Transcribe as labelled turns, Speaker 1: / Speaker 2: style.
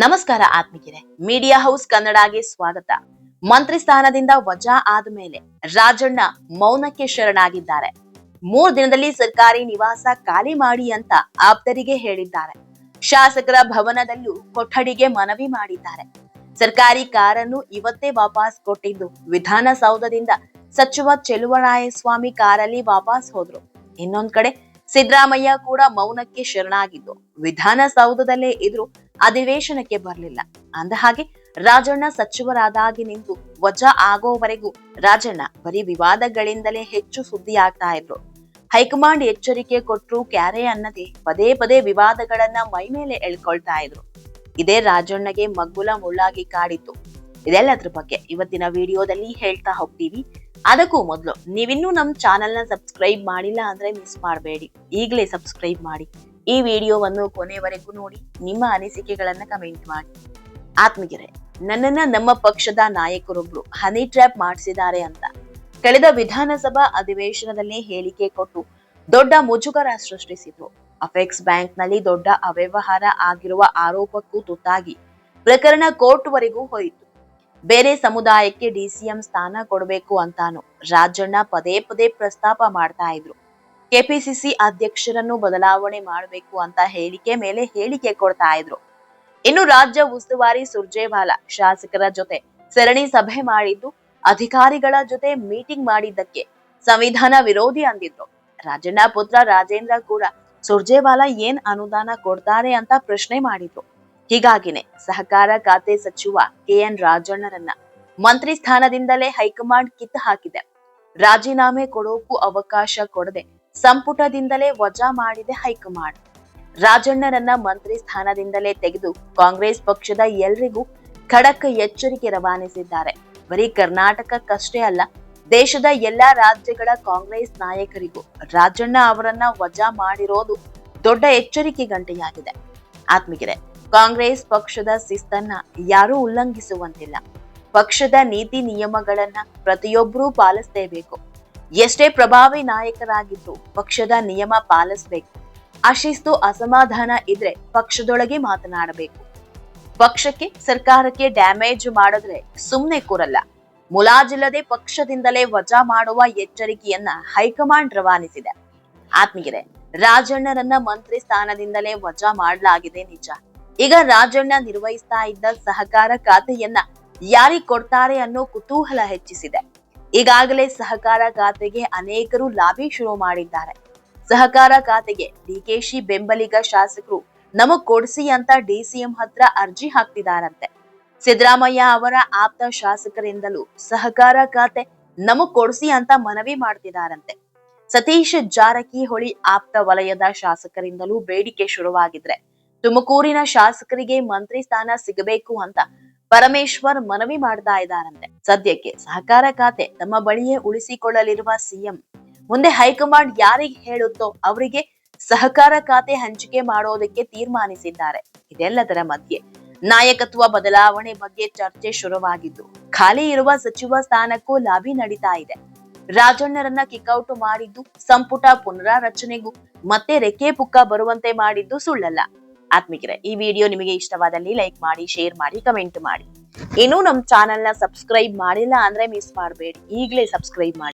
Speaker 1: ನಮಸ್ಕಾರ ಆತ್ಮಿಕಿರೆ media house ಕನ್ನಡಗೆ ಸ್ವಾಗತ. ಮಂತ್ರಿ ಸ್ಥಾನದಿಂದ ವಜಾ ಆದ ಮೇಲೆ ರಾಜಣ್ಣ ಮೌನಕ್ಕೆ ಶರಣಾಗಿದ್ದಾರೆ. ಮೂರ್ ದಿನದಲ್ಲಿ ಸರ್ಕಾರಿ ನಿವಾಸ ಖಾಲಿ ಮಾಡಿ ಅಂತ ಆಪ್ತರಿಗೆ ಹೇಳಿದ್ದಾರೆ. ಶಾಸಕರ ಭವನದಲ್ಲೂ ಕೊಠಡಿಗೆ ಮನವಿ ಮಾಡಿದ್ದಾರೆ. ಸರ್ಕಾರಿ ಕಾರನ್ನು ಇವತ್ತೇ ವಾಪಸ್ ಕೊಟ್ಟಿದ್ದು ವಿಧಾನಸೌಧದಿಂದ ಸಚಿವ ಚೆಲುವರಾಯಸ್ವಾಮಿ ಕಾರಲ್ಲಿ ವಾಪಸ್ ಹೋದ್ರು. ಇನ್ನೊಂದ್ ಕಡೆ ಸಿದ್ದರಾಮಯ್ಯ ಕೂಡ ಮೌನಕ್ಕೆ ಶರಣಾಗಿದ್ದು ವಿಧಾನಸೌಧದಲ್ಲೇ ಇದ್ರು ಅಧಿವೇಶನಕ್ಕೆ ಬರಲಿಲ್ಲ. ಅಂದ ಹಾಗೆ ರಾಜಣ್ಣ ಸಚಿವರಾದಾಗಿನಿಂದ ವಜಾ ಆಗೋವರೆಗೂ ರಾಜಣ್ಣ ಬರೀ ವಿವಾದಗಳಿಂದಲೇ ಹೆಚ್ಚು ಸುದ್ದಿ ಆಗ್ತಾ ಇದ್ರು. ಹೈಕಮಾಂಡ್ ಎಚ್ಚರಿಕೆ ಕೊಟ್ಟರು ಕ್ಯಾರೆ ಅನ್ನದೆ ಪದೇ ಪದೇ ವಿವಾದಗಳನ್ನ ಮೈ ಮೇಲೆ ಎಳ್ಕೊಳ್ತಾ ಇದ್ರು. ಇದೇ ರಾಜಣ್ಣಗೆ ಮಗ್ಗುಲ ಮುಳ್ಳಾಗಿ ಕಾಡಿತ್ತು. ಇದೆಲ್ಲದ್ರ ಬಗ್ಗೆ ಇವತ್ತಿನ ವಿಡಿಯೋದಲ್ಲಿ ಹೇಳ್ತಾ ಹೋಗ್ತೀವಿ. ಅದಕ್ಕೂ ಮೊದಲು, ನೀವಿನ್ನೂ ನಮ್ಮ ಚಾನೆಲ್ನ ಸಬ್ಸ್ಕ್ರೈಬ್ ಮಾಡಿಲ್ಲ ಅಂದ್ರೆ ಮಿಸ್ ಮಾಡಬೇಡಿ. ಈಗಲೇ ಸಬ್ಸ್ಕ್ರೈಬ್ ಮಾಡಿ. ಈ ವಿಡಿಯೋವನ್ನು ಕೊನೆವರೆಗೂ ನೋಡಿ, ನಿಮ್ಮ ಅನಿಸಿಕೆಗಳನ್ನ ಕಮೆಂಟ್ ಮಾಡಿ. ಆತ್ಮಗೆರೆ ನನ್ನನ್ನ ನಮ್ಮ ಪಕ್ಷದ ನಾಯಕರೊಬ್ರು ಹನಿ ಟ್ರ್ಯಾಪ್ ಮಾಡಿಸಿದ್ದಾರೆ ಅಂತ ಕಳೆದ ವಿಧಾನಸಭಾ ಅಧಿವೇಶನದಲ್ಲಿ ಹೇಳಿಕೆ ಕೊಟ್ಟು ದೊಡ್ಡ ಮುಜುಗರ ಸೃಷ್ಟಿಸಿದ್ರು. ಅಫೆಕ್ಸ್ ಬ್ಯಾಂಕ್ನಲ್ಲಿ ದೊಡ್ಡ ಅವ್ಯವಹಾರ ಆಗಿರುವ ಆರೋಪಕ್ಕೂ ತುತ್ತಾಗಿ ಪ್ರಕರಣ ಕೋರ್ಟ್ ವರೆಗೂ ಹೋಯಿತು. ಬೇರೆ ಸಮುದಾಯಕ್ಕೆ ಡಿಸಿಎಂ ಸ್ಥಾನ ಕೊಡಬೇಕು ಅಂತಾನು. ರಾಜಣ್ಣ ಪದೇ ಪದೇ ಪ್ರಸ್ತಾಪ ಮಾಡ್ತಾ ಇದ್ರು. ಕೆಪಿಸಿಸಿ ಅಧ್ಯಕ್ಷರನ್ನು ಬದಲಾವಣೆ ಮಾಡಬೇಕು ಅಂತ ಹೇಳಿಕೆ ಮೇಲೆ ಹೇಳಿಕೆ ಕೊಡ್ತಾ ಇದ್ರು. ಇನ್ನು ರಾಜ್ಯ ಉಸ್ತುವಾರಿ ಸುರ್ಜೇವಾಲಾ ಶಾಸಕರ ಜೊತೆ ಸರಣಿ ಸಭೆ ಮಾಡಿದ್ದು, ಅಧಿಕಾರಿಗಳ ಜೊತೆ ಮೀಟಿಂಗ್ ಮಾಡಿದ್ದಕ್ಕೆ ಸಂವಿಧಾನ ವಿರೋಧಿ ಅಂದಿದ್ರು. ರಾಜಣ್ಣ ಪುತ್ರ ರಾಜೇಂದ್ರ ಕೂಡ ಸುರ್ಜೇವಾಲಾ ಏನ್ ಅನುದಾನ ಕೊಡ್ತಾರೆ ಅಂತ ಪ್ರಶ್ನೆ ಮಾಡಿದ್ರು. ಹೀಗಾಗಿನೇ ಸಹಕಾರ ಖಾತೆ ಸಚಿವ ಕೆಎನ್ ರಾಜಣ್ಣರನ್ನ ಮಂತ್ರಿ ಸ್ಥಾನದಿಂದಲೇ ಹೈಕಮಾಂಡ್ ಕಿತ್ತು ಹಾಕಿದೆ. ರಾಜೀನಾಮೆ ಕೊಡೋಕು ಅವಕಾಶ ಕೊಡದೆ ಸಂಪುಟದಿಂದಲೇ ವಜಾ ಮಾಡಿದೆ ಹೈಕಮಾಂಡ್. ರಾಜಣ್ಣರನ್ನ ಮಂತ್ರಿ ಸ್ಥಾನದಿಂದಲೇ ತೆಗೆದು ಕಾಂಗ್ರೆಸ್ ಪಕ್ಷದ ಎಲ್ರಿಗೂ ಖಡಕ್ ಎಚ್ಚರಿಕೆ ರವಾನಿಸಿದ್ದಾರೆ. ಬರೀ ಕರ್ನಾಟಕಕ್ಕಷ್ಟೇ ಅಲ್ಲ, ದೇಶದ ಎಲ್ಲಾ ರಾಜ್ಯಗಳ ಕಾಂಗ್ರೆಸ್ ನಾಯಕರಿಗೂ ರಾಜಣ್ಣ ಅವರನ್ನ ವಜಾ ಮಾಡಿರೋದು ದೊಡ್ಡ ಎಚ್ಚರಿಕೆ ಗಂಟೆಯಾಗಿದೆ. ಆತ್ಮಿಗಿದೆ ಕಾಂಗ್ರೆಸ್ ಪಕ್ಷದ ಶಿಸ್ತನ್ನ ಯಾರೂ ಉಲ್ಲಂಘಿಸುವಂತಿಲ್ಲ. ಪಕ್ಷದ ನೀತಿ ನಿಯಮಗಳನ್ನ ಪ್ರತಿಯೊಬ್ಬರೂ ಪಾಲಿಸಲೇಬೇಕು. ಎಷ್ಟೇ ಪ್ರಭಾವಿ ನಾಯಕರಾಗಿದ್ದು ಪಕ್ಷದ ನಿಯಮ ಪಾಲಿಸಬೇಕು. ಅಶಿಸ್ತು ಅಸಮಾಧಾನ ಇದ್ರೆ ಪಕ್ಷದೊಳಗೆ ಮಾತನಾಡಬೇಕು. ಪಕ್ಷಕ್ಕೆ ಸರ್ಕಾರಕ್ಕೆ ಡ್ಯಾಮೇಜ್ ಮಾಡಿದ್ರೆ ಸುಮ್ಮನೆ ಕೂರಲ್ಲ. ಮುಲಾಜಿಲ್ಲದೆ ಪಕ್ಷದಿಂದಲೇ ವಜಾ ಮಾಡುವ ಎಚ್ಚರಿಕೆಯನ್ನ ಹೈಕಮಾಂಡ್ ರವಾನಿಸಿದೆ. ಆತ್ಮೀಯರೇ, ರಾಜಣ್ಣರನ್ನ ಮಂತ್ರಿ ಸ್ಥಾನದಿಂದಲೇ ವಜಾ ಮಾಡಲಾಗಿದೆ ನಿಜ. ಈಗ ರಾಜಣ್ಣ ನಿರ್ವಹಿಸ್ತಾ ಇದ್ದ ಸಹಕಾರ ಖಾತೆಯನ್ನ ಯಾರಿಗೆ ಕೊಡ್ತಾರೆ ಅನ್ನೋ ಕುತೂಹಲ ಹೆಚ್ಚಿಸಿದೆ. ಈಗಾಗಲೇ ಸಹಕಾರ ಖಾತೆಗೆ ಅನೇಕರು ಲಾಬಿ ಶುರು ಮಾಡಿದ್ದಾರೆ. ಸಹಕಾರ ಖಾತೆಗೆ ಡಿಕೆಶಿ ಬೆಂಬಲಿಗ ಶಾಸಕರು ನಮಗ್ ಕೊಡಿಸಿ ಅಂತ ಡಿಸಿಎಂ ಹತ್ರ ಅರ್ಜಿ ಹಾಕ್ತಿದಾರಂತೆ. ಸಿದ್ದರಾಮಯ್ಯ ಅವರ ಆಪ್ತ ಶಾಸಕರಿಂದಲೂ ಸಹಕಾರ ಖಾತೆ ನಮಗ್ ಕೊಡಿಸಿ ಅಂತ ಮನವಿ ಮಾಡ್ತಿದಾರಂತೆ. ಸತೀಶ್ ಜಾರಕಿಹೊಳಿ ಆಪ್ತ ವಲಯದ ಶಾಸಕರಿಂದಲೂ ಬೇಡಿಕೆ ಶುರುವಾಗಿದ್ರೆ ತುಮಕೂರಿನ ಶಾಸಕರಿಗೆ ಮಂತ್ರಿ ಸ್ಥಾನ ಸಿಗಬೇಕು ಅಂತ ಪರಮೇಶ್ವರ್ ಮನವಿ ಮಾಡ್ತಾ ಇದ್ದಾರಂತೆ. ಸದ್ಯಕ್ಕೆ ಸಹಕಾರ ಖಾತೆ ತಮ್ಮ ಬಳಿಯೇ ಉಳಿಸಿಕೊಳ್ಳಲಿರುವ ಸಿಎಂ. ಮುಂದೆ ಹೈಕಮಾಂಡ್ ಯಾರಿಗೆ ಹೇಳುತ್ತೋ ಅವರಿಗೆ ಸಹಕಾರ ಖಾತೆ ಹಂಚಿಕೆ ಮಾಡೋದಕ್ಕೆ ತೀರ್ಮಾನಿಸಿದ್ದಾರೆ. ಇದೆಲ್ಲದರ ಮಧ್ಯೆ ನಾಯಕತ್ವ ಬದಲಾವಣೆ ಬಗ್ಗೆ ಚರ್ಚೆ ಶುರುವಾಗಿದ್ದು, ಖಾಲಿ ಇರುವ ಸಚಿವ ಸ್ಥಾನಕ್ಕೂ ಲಾಬಿ ನಡೀತಾ ಇದೆ. ರಾಜಣ್ಣರನ್ನ ಕಿಕ್ಔಟ್ ಮಾಡಿದ್ದು ಸಂಪುಟ ಪುನರಾರಚನೆಗೂ ಮತ್ತೆ ರೆಕ್ಕೆ ಪುಕ್ಕ ಬರುವಂತೆ ಮಾಡಿದ್ದು ಸುಳ್ಳಲ್ಲ. ಆತ್ಮಿಕರೆ, ಈ ವಿಡಿಯೋ ನಿಮಗೆ ಇಷ್ಟವಾದಲ್ಲಿ ಲೈಕ್ ಮಾಡಿ ಶೇರ್ ಮಾಡಿ ಕಮೆಂಟ್ ಮಾಡಿ. ಇನ್ನೂ ನಮ್ ಚಾನೆಲ್ನ ಸಬ್ಸ್ಕ್ರೈಬ್ ಮಾಡಿಲ್ಲ ಅಂದ್ರೆ ಮಿಸ್ ಮಾಡಬೇಡಿ. ಈಗಲೇ ಸಬ್ಸ್ಕ್ರೈಬ್ ಮಾಡಿ.